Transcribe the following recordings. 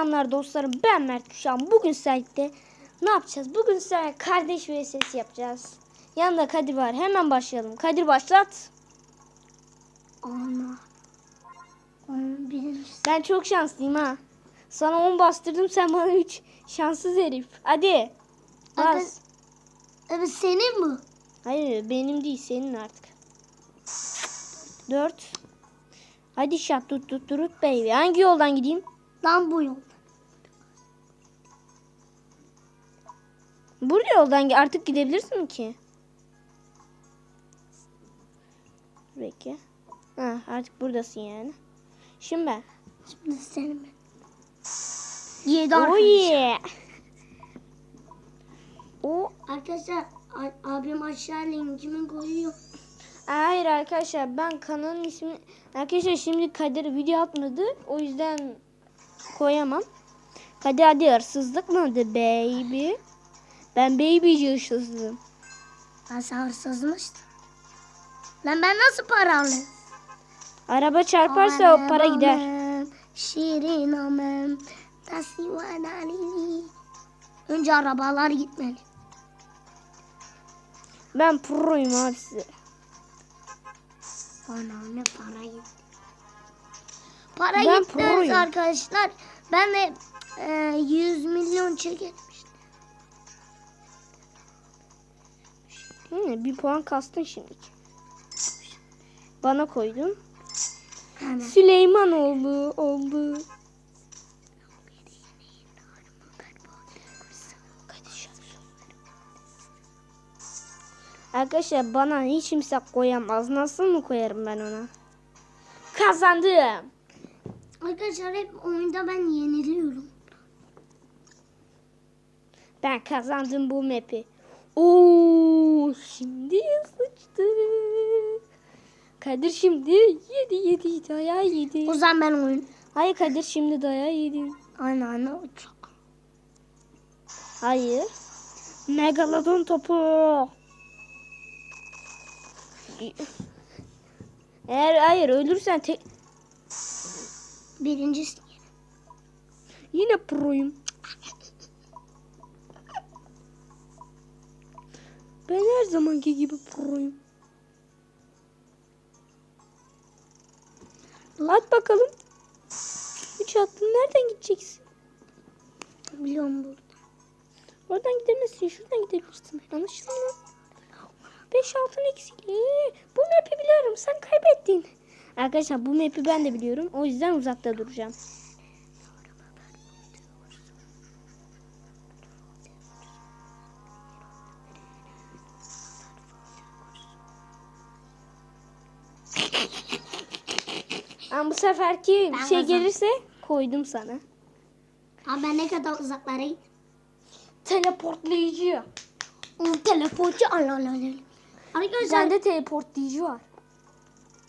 Selamlar dostlarım ben Mert Kuşan. Bugün site'de ne yapacağız? Bugün size kardeş vs yapacağız. Yanında Kadir var. Hemen başlayalım. Kadir başlat. Ana. Onun birincisi. Ben çok şanslıyım ha. Sana 10 bastırdım sen bana 3. Şanssız herif. Hadi. Bas. Evet senin bu. Hayır benim değil senin artık. 4. Hadi şat tut tut tut baby. Hangi yoldan gideyim? Lan bu yol. Bu yoldan artık gidebilirsin ki. Peki. Ha, artık buradasın yani. Şimdi ben. Şimdi senin ben. Yedi Oh arkadaşlar. yeah. O Arkadaşlar abim aşağı linkimi koyuyor. hayır arkadaşlar ben kanalın ismi arkadaşlar şimdi Kadir video atmadı o yüzden koyamam. Kadir hadi hırsızlık mı baby? Ben babyci hırsızlığım. Ben sen hırsızım işte. Lan ben nasıl para alayım? Araba çarparsa o para gider. Şirin amem. Önce arabalar gitmeli. Ben proyum abisi. Bana ne para gitti. Para Ben gitti arkadaşlar. Ben de e, 100 milyon çekilmiştim. Hı, bir puan kastın şimdi. Bana koydun. Hemen. Süleymanoğlu oldu. Arkadaşlar bana hiç kimse koyamaz. Nasıl mı koyarım ben ona? Kazandım. Arkadaşlar hep oyunda ben yeniliyorum. Ben kazandım bu map'i. Oo, şimdi sıçtı. Kadir şimdi yedi yedi dayağı yedi. O zaman ben oyun. Hayır Kadir şimdi dayağı yedi. Aynen aynen uçak. Hayır. Megalodon topu. Eğer hayır ölürsen tek Birincisi. yine proyum. Ben her zamanki gibi proyum. At bakalım. Üç attın. Nereden gideceksin? Biliyorum burada. Oradan gidemezsin. Şuradan gidebilirsin. Anlaşıldı mı? 5 altın eksik. Ee, bu map'i biliyorum. Sen kaybettin. Arkadaşlar bu map'i ben de biliyorum. O yüzden uzakta duracağım. Bu seferki Ben şey kazandım. gelirse koydum sana. Abi ben ne kadar uzaklara gittim. Teleportlayıcı. O telefoncu al al al. Arkadaşlar. Bende teleportlayıcı var.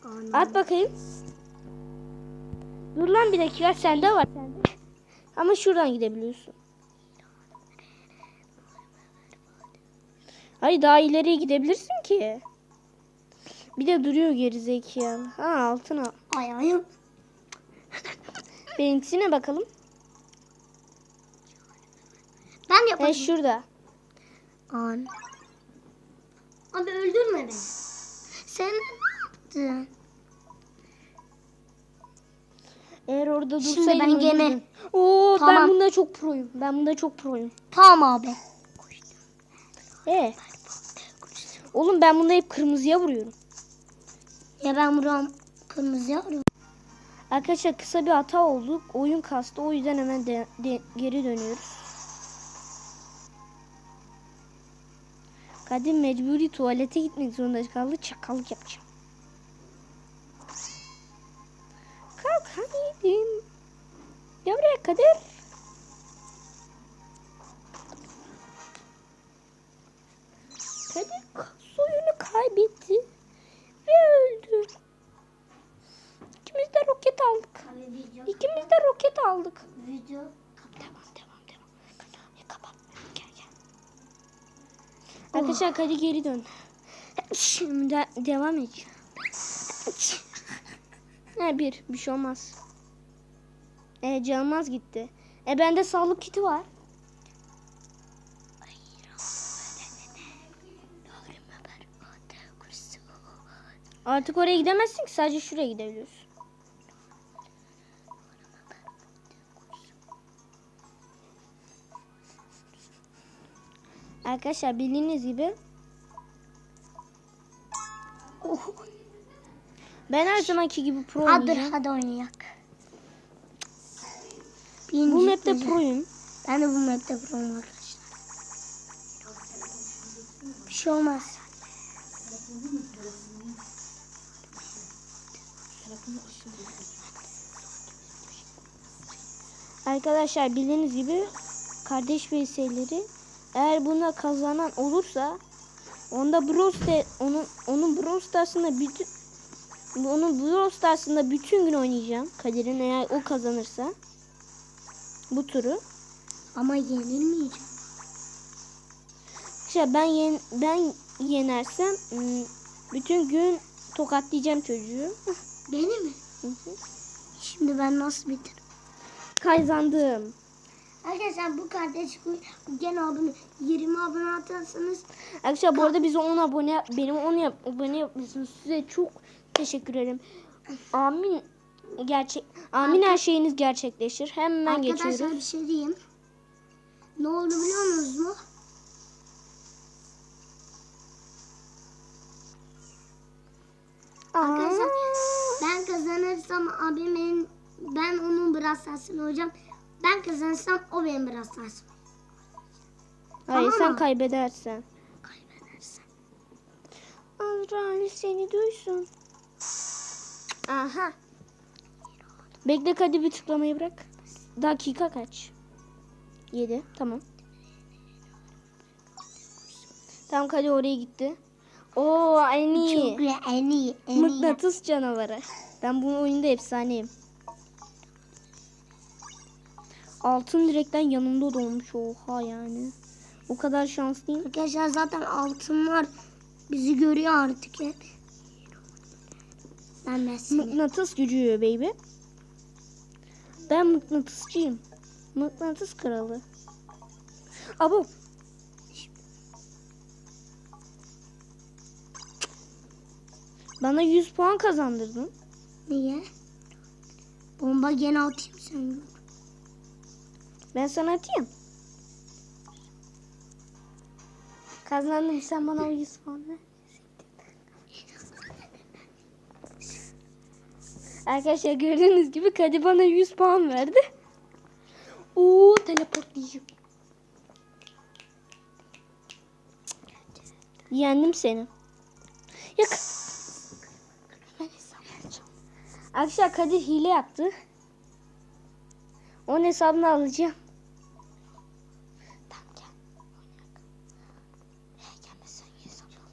Ana. At bakayım. Dur lan bir dakika sende var sende. Ama şuradan gidebiliyorsun. Ay daha ileriye gidebilirsin ki. Bir de duruyor geri zekalı. Ha altına. Ay ayım. Benimkisine bakalım. Ben yapayım. şurada. An. Abi öldürme beni. Sen ne yaptın? Eğer orada Şimdi dursaydım ben gene-. Oo ben Tamam. bunda çok proyum. Ben bunda çok proyum. Tamam abi. E. Oğlum ben bunda hep kırmızıya vuruyorum. Ya ben buram kırmızı arıyorum. Arkadaşlar kısa bir hata oldu. Oyun kastı. O yüzden hemen de- de- geri dönüyoruz. Kadim mecburi tuvalete gitmek zorunda kaldı. Çakallık yapacağım. Kalk hadi. Gel buraya Kadir. Kadir de roket aldık. Video. Devam devam devam. Hadi kapat. Gel gel. Arkadaşlar hadi geri dön. Şimdi de- devam edeceğim. Ne bir bir şey olmaz. E canım az gitti. E bende sağlık kiti var. Artık oraya gidemezsin ki sadece şuraya gidebiliyorsun. Arkadaşlar bildiğiniz gibi Oh. ben her zamanki gibi pro Hadi oynayacağım. hadi oynayak. Bu map'te proyum. Ben de bu map'te pro'yum arkadaşlar. Bir şey olmaz. Arkadaşlar bildiğiniz gibi kardeş vs'leri eğer buna kazanan olursa onda Brawl onun onun Brawl Stars'ında bütün onun Brawl Stars'ında bütün gün oynayacağım. Kadir'in eğer o kazanırsa bu turu. Ama yenilmeyeceğim. İşte ben yen, ben yenersem ım, bütün gün tokatlayacağım çocuğu. Beni mi? Şimdi ben nasıl bitiririm? Kazandım. Arkadaşlar bu kardeş gene abone 20 abone atarsanız Arkadaşlar bu arada bize 10 abone benim 10 yap, abone yapmışsınız. Size çok teşekkür ederim. Amin gerçek amin her şeyiniz gerçekleşir. Hemen arkadaşlar geçiyoruz. bir şey diyeyim. Ne oldu biliyor musunuz mu? Arkadaşlar ben kazanırsam abimin ben onun brastasını hocam. Ben kazanırsam o benim brastasım. Hayır Tamam sen mı? kaybedersen. Kaybedersen. Azrail seni duysun. Aha. Bekle hadi bir tıklamayı bırak. Dakika kaç? 7. Tamam. Tamam hadi oraya gitti. Oo en iyi. Çok en iyi en iyi. Mıknatıs canavarı. Ben bu oyunda efsaneyim. Altın direkten yanımda dolmuş oha yani. O kadar şanslıyım. Arkadaşlar zaten altınlar bizi görüyor artık hep. Ben mesela. Mıknatıs gücü baby. Ben mıknatısçıyım. Mıknatıs kralı. Abo. Bana 100 puan kazandırdın. Niye? Bomba gene atayım sen. Ben sana atayım. Kazandım sen bana o 100 puan ver. Arkadaşlar gördüğünüz gibi Kadir bana 100 puan verdi. Oo teleportlayacağım. Yendim seni. Yak. Arkadaşlar Kadir hile yaptı. Onun hesabını alacağım. Tamam gel. Buraya gelmezsen hesap al.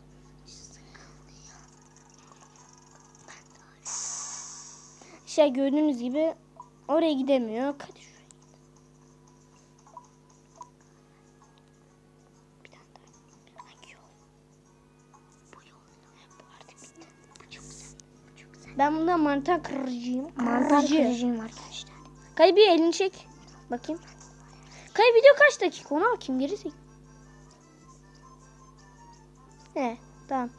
Şey gördüğünüz gibi oraya gidemiyor. Hadi şuraya. Bir tane daha. Hangi yol? Bu yol. Bu artık bitti. Bu çok güzel. Bu çok güzel. Ben bundan mantar kırıcıyım. Mantar Kırıcı. kırıcıyım arkadaşlar. Kay bir elini çek. Bakayım. Kay video kaç dakika ona bakayım gerisi. He tamam.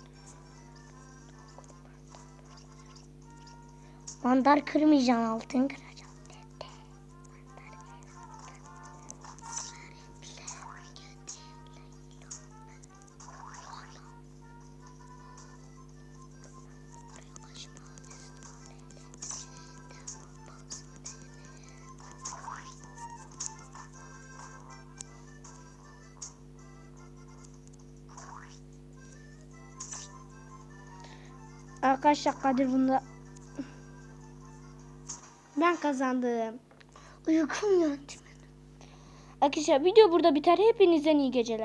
Mantar kırmayacağım altın kıracağım. Arkadaşlar Kadir bunda. Ben kazandım. Uykum geldi. Arkadaşlar video burada biter. Hepinizden iyi geceler.